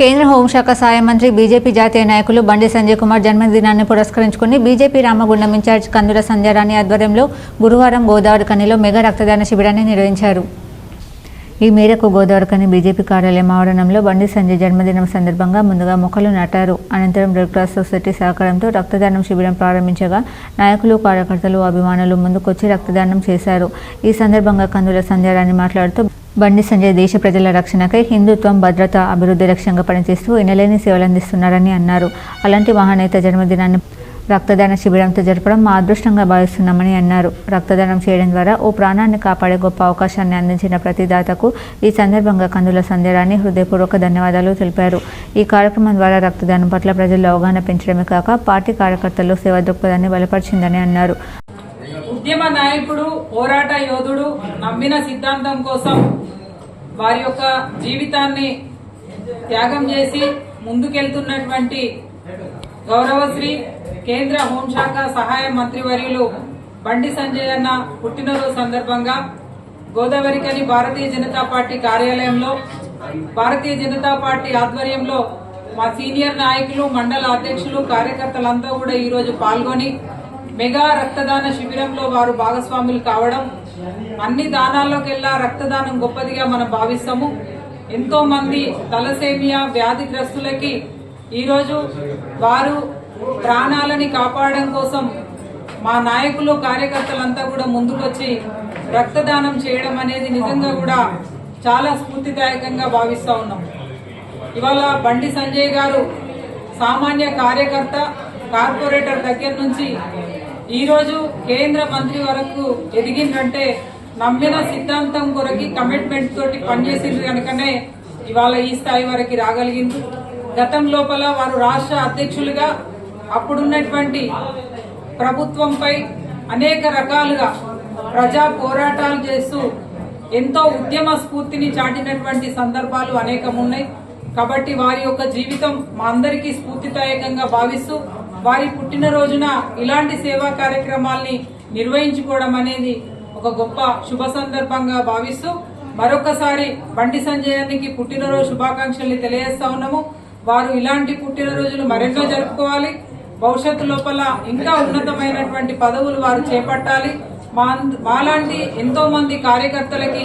కేంద్ర హోంశాఖ సహాయ మంత్రి బీజేపీ జాతీయ నాయకులు బండి సంజయ్ కుమార్ జన్మదినాన్ని పురస్కరించుకుని బీజేపీ రామగుండం ఇన్ఛార్జ్ కందుల సంధ్యారాణి ఆధ్వర్యంలో గురువారం గోదావరి కనిలో మెగా రక్తదాన శిబిరాన్ని నిర్వహించారు. ఈ మేరకు గోదావరికని బీజేపీ కార్యాలయం ఆవరణంలో బండి సంజయ్ జన్మదినం సందర్భంగా ముందుగా మొక్కలు నాటారు. అనంతరం రెడ్ క్రాస్ సొసైటీ సహకారంతో రక్తదానం శిబిరం ప్రారంభించగా నాయకులు కార్యకర్తలు అభిమానులు ముందుకొచ్చి రక్తదానం చేశారు. ఈ సందర్భంగా కందుల సంధ్యారాణి మాట్లాడుతూ బండి సంజయ్ దేశ ప్రజల రక్షణకై హిందుత్వం భద్రత అభివృద్ధి లక్ష్యంగా పనిచేస్తూ ఎనలేని సేవలందిస్తున్నారని అన్నారు. అలాంటి మహానేత జన్మదినాన్ని రక్తదాన శిబిరంతో జరపడం మా అదృష్టంగా భావిస్తున్నామని అన్నారు. రక్తదానం చేయడం ద్వారా ఓ ప్రాణాన్ని కాపాడే గొప్ప అవకాశాన్ని అందించిన ప్రతిదాతకు ఈ సందర్భంగా కందుల సందేరాన్ని హృదయపూర్వక ధన్యవాదాలు తెలిపారు. ఈ కార్యక్రమం ద్వారా రక్తదానం పట్ల ప్రజల్లో అవగాహన పెంచడమే కాక పార్టీ కార్యకర్తల్లో సేవా దృక్పథాన్ని బలపరిచిందని అన్నారు. ఉద్యమ నాయకుడు పోరాట యోధుడు నమ్మిన సిద్ధాంతం కోసం వారి యొక్క జీవితాన్ని త్యాగం చేసి ముందుకెళ్తున్నటువంటి గౌరవశ్రీ కేంద్ర హోంశాఖ సహాయ మంత్రివర్యులు బండి సంజయ్ అన్న పుట్టినరోజు సందర్భంగా గోదావరికని భారతీయ జనతా పార్టీ కార్యాలయంలో భారతీయ జనతా పార్టీ ఆధ్వర్యంలో మా సీనియర్ నాయకులు మండల అధ్యక్షులు కార్యకర్తలంతా కూడా ఈరోజు పాల్గొని మెగా రక్తదాన శిబిరంలో వారు భాగస్వాములు కావడం అన్ని దానాల్లోకెల్లా రక్తదానం గొప్పదిగా మనం భావిస్తాము. ఎంతో మంది తలసేమియా వ్యాధిగ్రస్తులకి ఈరోజు వారు ప్రాణాలని కాపాడడం కోసం మా నాయకులు కార్యకర్తలంతా కూడా ముందుకొచ్చి రక్తదానం చేయడం అనేది నిజంగా కూడా చాలా స్ఫూర్తిదాయకంగా భావిస్తూ ఉన్నాం. ఇవాళ బండి సంజయ్ గారు సామాన్య కార్యకర్త కార్పొరేటర్ దగ్గర నుంచి ఈరోజు కేంద్ర మంత్రి వరకు ఎదిగిందంటే నమ్మిన సిద్ధాంతం కొరకి కమిట్మెంట్ తోటి పనిచేసింది కనుకనే ఇవాళ ఈ స్థాయి వరకు రాగలిగింది గతం లోపల వారు రాష్ట్ర అధ్యక్షులుగా అప్పుడున్నటువంటి ప్రభుత్వంపై అనేక రకాలుగా ప్రజా పోరాటాలు చేస్తూ ఎంతో ఉద్యమ స్ఫూర్తిని చాటినటువంటి సందర్భాలు అనేకం ఉన్నాయి కాబట్టి వారి యొక్క జీవితం మా అందరికీ స్ఫూర్తిదాయకంగా భావిస్తూ వారి పుట్టినరోజున ఇలాంటి సేవా కార్యక్రమాల్ని నిర్వహించుకోవడం అనేది ఒక గొప్ప శుభ సందర్భంగా భావిస్తూ మరొకసారి బండి సంజయానికి పుట్టినరోజు శుభాకాంక్షల్ని తెలియజేస్తా ఉన్నాము. వారు ఇలాంటి పుట్టినరోజులు మరెన్నో జరుపుకోవాలి. భవిష్యత్తు లోపల ఇంకా ఉన్నతమైనటువంటి పదవులు వారు చేపట్టాలి. మా మాలాంటి ఎంతో మంది కార్యకర్తలకి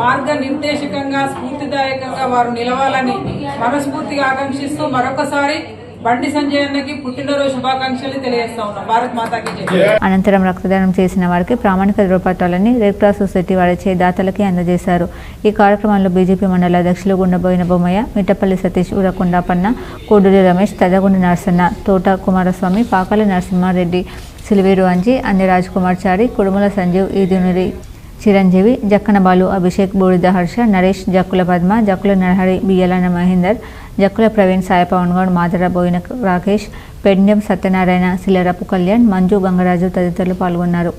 మార్గ నిర్దేశకంగా స్ఫూర్తిదాయకంగా వారు నిలవాలని మనస్ఫూర్తిగా ఆకాంక్షిస్తూ మరొకసారి బండి సంజయ్ అన్నకి పుట్టినరోజు శుభాకాంక్షలు తెలియజేస్తా ఉన్నాం. భారత్ మాతాకి అనంతరం రక్తదానం చేసిన వారికి ప్రామాణిక ధృవపత్రాలని రెడ్ క్రాస్ సొసైటీ వారిచే దాతలకి అందజేశారు. ఈ కార్యక్రమంలో బీజేపీ మండల అధ్యక్షులు గుండబోయిన బొమ్మయ్య మిట్టపల్లి సతీష్ ఉరకొండాపన్న కోడూరి రమేష్ తదగుండి నరసన్న తోట కుమారస్వామి పాకాల నరసింహారెడ్డి సిలివేరు అంజి అంది రాజ్ కుమార్ చారి కుడుముల సంజీవ్ ఈదునూరి చిరంజీవి జక్కన బాలు అభిషేక్ బూడిద హర్ష నరేష్ జక్కుల పద్మ జక్కుల నరహరి బియ్యలన మహేందర్ జక్కుల ప్రవీణ్ సాయి పవన్ గౌడ్ మాదర బోయిన రాకేష్ పెండ్యం సత్యనారాయణ శిలరపు కళ్యాణ్ మంజు గంగరాజు తదితరులు పాల్గొన్నారు.